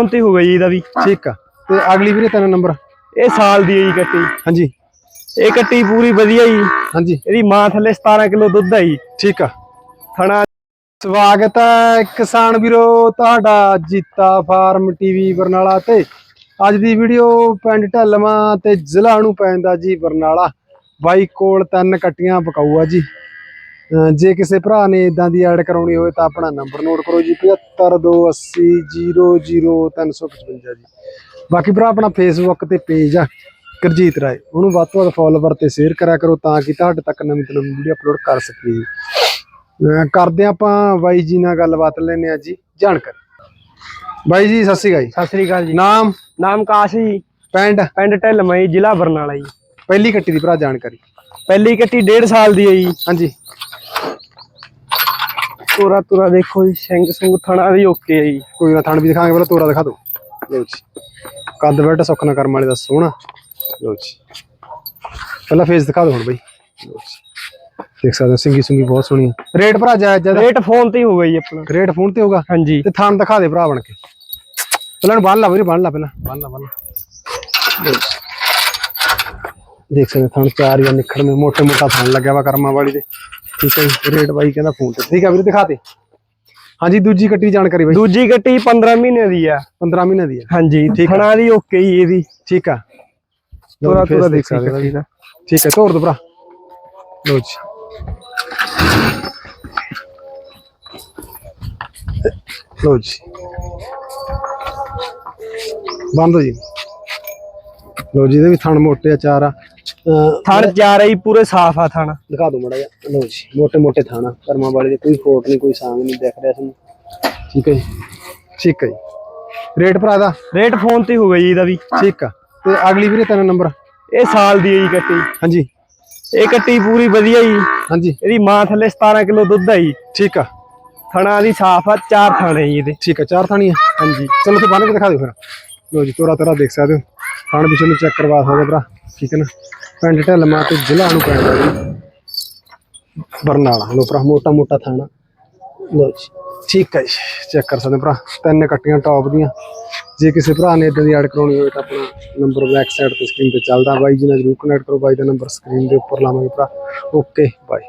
Phone ਤੇ ਹੋ ਗਿਆ ਜੀ ਇਹਦਾ ਵੀ। ਠੀਕ ਆ। ਤੇ ਅਗਲੀ ਵੀਰੇ ਤੇਰਾ ਨੰਬਰ? ਇਹ ਸਾਲ ਦੀ ਹੈ ਜੀ ਕੱਟੀ। ਹਾਂਜੀ। ਇਹ ਕੱਟੀ ਪੂਰੀ ਵਧੀਆ ਜੀ। ਹਾਂਜੀ। ਇਹਦੀ ਮਾਂ ਥੱਲੇ 17 ਕਿਲੋ ਦੁੱਧ ਹੈ ਜੀ। ਠੀਕ ਆ। ਥਣਾ ਸਵਾਗਤ ਹੈ ਕਿਸਾਨ ਵੀਰੋ ਤੁਹਾਡਾ ਜੀਤਾ ਫਾਰਮ ਟੀਵੀ ਬਰਨਾਲਾ ਤੇ। ਅੱਜ ਦੀ ਵੀਡੀਓ ਪਿੰਡ ਢਲਵਾਂ ਤੇ ਜ਼ਿਲ੍ਹਾ ਨੂੰ ਪੈਂਦਾ ਜੀ ਬਰਨਾਲਾ। ਬਾਈ ਕੋਲ ਤਿੰਨ ਕੱਟੀਆਂ ਪਕਾਊ ਆ ਜੀ। ਜੇ ਕਿਸੇ ਭਰਾ ਨੇ ਇਦਾਂ ਦੀ ਐਡ ਕਰਾਉਣੀ ਹੋਵੇ ਤਾਂ ਆਪਣਾ ਨੰਬਰ ਨੋਟ ਕਰੋ ਜੀ 7528000355 ਜੀ। ਬਾਕੀ ਭਰਾ ਆਪਣਾ ਫੇਸਬੁੱਕ ਤੇ ਪੇਜ ਆ ਗੁਰਜੀਤ ਰਾਏ ਉਹਨੂੰ ਵੱਧ ਤੋਂ ਵੱਧ ਫੋਲੋਵਰ ਤੇ ਸ਼ੇਅਰ ਕਰਿਆ ਕਰੋ ਤਾਂ ਕਿ ਤੁਹਾਡੇ ਤੱਕ ਨਵੀਂ ਤੋਂ ਨਵੀਂ ਵੀਡੀਓ ਅਪਲੋਡ ਕਰ ਸਕੀਏ ਜੀ। ਕਰਦੇ ਆਪਾਂ ਬਾਈ ਜੀ ਨਾਲ ਗੱਲਬਾਤ ਲੈਨੇ ਆ ਜੀ ਜਾਣਕਾਰੀ। ਬਾਈ ਜੀ ਸਤਿ ਸ਼੍ਰੀ ਅਕਾਲ ਜੀ। ਸਤਿ ਸ੍ਰੀ ਅਕਾਲ ਜੀ। ਨਾਮ? ਨਾਮ ਕਾਸ਼ ਜੀ। ਪਿੰਡ? ਪਿੰਡ ਢਿੱਲਵਾਂ ਜੀ ਜ਼ਿਲ੍ਹਾ ਬਰਨਾਲਾ ਜੀ। ਪਹਿਲੀ ਕੱਟੀ ਦੀ ਭਰਾ ਜਾਣਕਾਰੀ। ਪਹਿਲੀ ਕੱਟੀ 1.5 ਸਾਲ ਦੀ ਹੈ ਜੀ। ਹਾਂਜੀ। ਤੋਰਾ ਤੋਰਾ ਦੇਖੋ ਜੀ ਸਿੰਘ ਸੁੰਗ ਥਣਾ ਵੀ ਓਕੇ ਹੈ ਜੀ। ਕੋਈ ਨਾ ਥਣ ਵੀ ਦਿਖਾਵਾਂਗੇ ਪਹਿਲਾਂ ਤੋਰਾ ਦਿਖਾ ਦਿਓ। ਲਓ ਜੀ। ਕੱਦ ਬੈਠ ਸੁੱਖ ਨਾ ਕਰਮ ਵਾਲੇ ਦਾ ਸੋਹਣਾ। ਲਓ ਜੀ। ਪਹਿਲਾਂ ਫੇਸ ਦਿਖਾ ਦਿਓ ਹੁਣ ਬਾਈ। ਲਓ ਜੀ। ਦੇਖ ਸਕਦੇ ਹੋ ਸਿੰਗੀ ਸੁੰਗੀ ਬਹੁਤ ਸੋਹਣੀ। ਹੈ ਰੇਟ ਭਰਾ ਜਾਇਜ਼ ਜ਼ਿਆਦਾ। ਰੇਟ ਫੋਨ ਤੇ ਹੀ ਹੋ ਗਿਆ ਜੀ ਆਪਣਾ। ਰੇਟ ਫੋਨ ਤੇ ਹੋਗਾ ਹਾਂਜੀ। ਤੇ ਥਣ ਦਿਖਾ ਦੇ ਭਰਾ ਬਣ ਕੇ। ਪਹਿਲਾਂ ਨੂੰ ਬੰਨ ਲਾ ਵੀਰੇ ਬੰਨ ਲਾ ਪਹਿਲਾਂ। ਬੰਨ ਲਾ ਬੰਨ ਲਾ। ਲਓ ਜੀ। ਦੇਖ ਸਕਦੇ ਥਣ ਚਾਰ ਜਾਂ ਨਿਖੜ ਮੇ ਮੋਟੇ ਮੋਟਾ ਥਣ ਲੱਗਿਆ ਵਾ ਕਰਮਾਂ ਵਾਲੀ ਦੇ। ਠੀਕ ਹੈ ਜੀ ਰੇਟ ਬਾਈ ਕਹਿੰਦਾ ਫੋਨ ਤੇ। ਠੀਕ ਆ ਵੀਰੇ ਦਿਖਾ ਦੇ। ਹਾਂਜੀ ਦੂਜੀ ਕੱਟੀ ਜਾਣਕਾਰੀ ਬਾਈ। ਦੂਜੀ ਕੱਟੀ 15 ਮਹੀਨੇ ਦੀ ਆ। 15 ਮਹੀਨੇ ਦੀ ਹੈ ਹਾਂਜੀ ਠੀਕ ਆ। ਥਣਾ ਦੀ ਓਕੇ ਜੀ ਇਹਦੀ। ਠੀਕ ਆ। ਤੋਰਾ ਤੋਰਾ ਦੇਖ ਸਕਦੇ ਹੋ ਠੀਕ ਹੈ ਤੋਰ ਦੋ ਭਰਾ। ਲੋ ਜੀ। ਲੋ ਜੀ। ਬੰਦ ਹੋ ਜੀ। ਲੋ ਜੀ ਇਹਦੇ ਵੀ ਥਣ ਮੋਟੇ ਆ ਚਾਰ ਆ। ਥਣ ਚਾਰ ਆਈ ਪੂਰੇ ਸਾਫ਼ ਆ ਥਣ। ਦਿਖਾ ਦੋ ਮੜਾ ਜਾ ਲੋ ਜੀ ਮੋਟੇ ਮੋਟੇ ਥਣ ਆ। ਕਰਮਾਂ ਵਾਲੇ ਦੇ ਕੋਈ ਫੋਟ ਨਹੀਂ ਕੋਈ ਸਾਂਗ ਨਹੀਂ ਦਿਖ ਰਿਹਾ ਤੁਹਾਨੂੰ ਠੀਕ ਹੈ ਜੀ। ਠੀਕ ਹੈ ਜੀ। ਰੇਟ ਭਰਾ ਦਾ ਰੇਟ ਫੋਨ ਤੇ ਹੀ ਹੋ ਗਿਆ ਜੀ ਇਹਦਾ ਵੀ। ਠੀਕ ਆ। ਤੇ ਅਗਲੀ ਵੀਰੇ ਤੇਰਾ ਨੰਬਰ? ਇਹ ਸਾਲ ਦੀ ਹੈ ਜੀ ਕੱਟੀ। ਹਾਂਜੀ। ਇਹ ਕੱਟੀ ਪੂਰੀ ਵਧੀਆ ਜੀ। ਹਾਂਜੀ। ਇਹਦੀ ਮਾਂ ਥੱਲੇ 17 ਕਿਲੋ ਦੁੱਧ ਹੈ ਜੀ। ਠੀਕ ਆ। ਥਣਾ ਦੀ ਸਾਫ਼ ਆ ਚਾਰ ਥਾਣੇ ਜੀ ਇਹਦੇ। ਠੀਕ ਆ ਚਾਰ ਥਾਣੀ ਆ ਹਾਂਜੀ। ਚਲੋ ਤੇ ਬੰਨ ਕੇ ਦਿਖਾ ਦਿਓ ਫਿਰ। ਲੋ ਜੀ ਤੋਰਾ ਤੋਰਾ ਦੇਖ ਸਕਦੇ ਹੋ। ਖਾਣ ਪਿਛੇ ਨੂੰ ਚੈੱਕ ਕਰਵਾ ਸਕਦੇ ਭਰਾ, ਠੀਕ ਹੈ ਨਾ? ਪਿੰਡ ਢਲਮਾ ਤੇ ਜ਼ਿਲ੍ਹਾ ਨੂੰ ਪੈਂਦਾ ਜੀ। ਬਰਨਾਲਾ ਲੋ ਭਰਾ, ਮੋਟਾ ਮੋਟਾ ਥਾਣਾ। ਲੋ ਜੀ, ਠੀਕ ਹੈ ਜੀ ਚੈੱਕ ਕਰ ਸਕਦੇ ਭਰਾ। ਤਿੰਨ ਕੱਟੀਆਂ ਟੌਪ ਦੀਆਂ। ਜੇ ਕਿਸੇ ਭਰਾ ਨੇ ਇਦਾਂ ਦੀ ਐਡ ਕਰਾਉਣੀ ਹੋਵੇ ਤਾਂ ਆਪਣਾ ਨੰਬਰ ਬੈਕ ਸਾਈਡ ਤੇ ਸਕਰੀਨ ਤੇ ਚੱਲਦਾ। ਬਾਈ ਜੀ ਨਾਲ ਜਰੂਰ ਕਨੈਕਟ ਕਰੋ, ਬਾਈ ਦਾ ਨੰਬਰ ਸਕਰੀਨ ਦੇ ਉੱਪਰ ਲਾਵਾਂਗੇ ਭਰਾ। ਓਕੇ ਬਾਈ